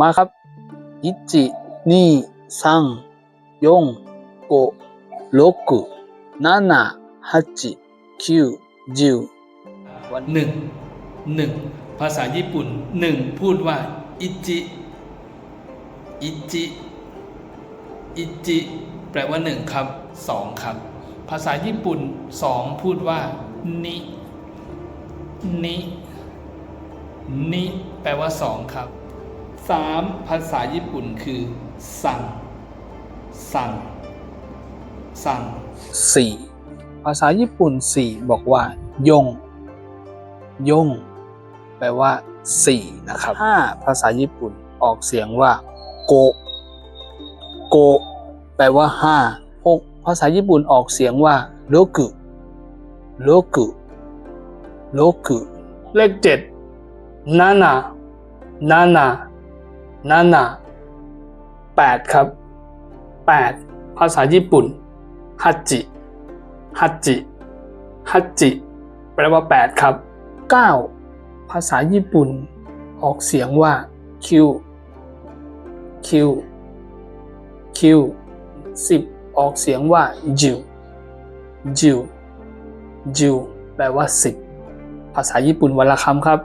มาครับอิจินี่ซังยงโกโลกุนานาฮัจิคิวจิวหนึ่งหนึ่งภาษาญี่ปุ่นหนึ่งพูดว่าอิจิอิจิอิจิแปลว่าหนึ่งครับสองครับ ภาษาญี่ปุ่นสองพูดว่านินินิแปลว่าสองครับ สามภาษาญี่ปุ่นคือ สั่ง สั่ง สั่งสี่ภาษาญี่ปุ่นสี่บอกว่า ยง ยง แปลว่าสี่นะครับห้าภาษาญี่ปุ่นออกเสียงว่า โก โก แปลว่าห้าหกภาษาญี่ปุ่นออกเสียงว่าโลกุโลกุโลกุเลขเจ็ดนานานานา นานาแปดครับแปดภาษาญี่ปุ่นฮัจจิฮัจจิฮัจจิแปลว่า8ครับ9ภาษาญี่ปุ่น ออกเสียงว่าคิวคิวคิว10ออกเสียงว่าจิวจิวจิวแปลว่า10ภาษาญี่ปุ่นวันละคำครับ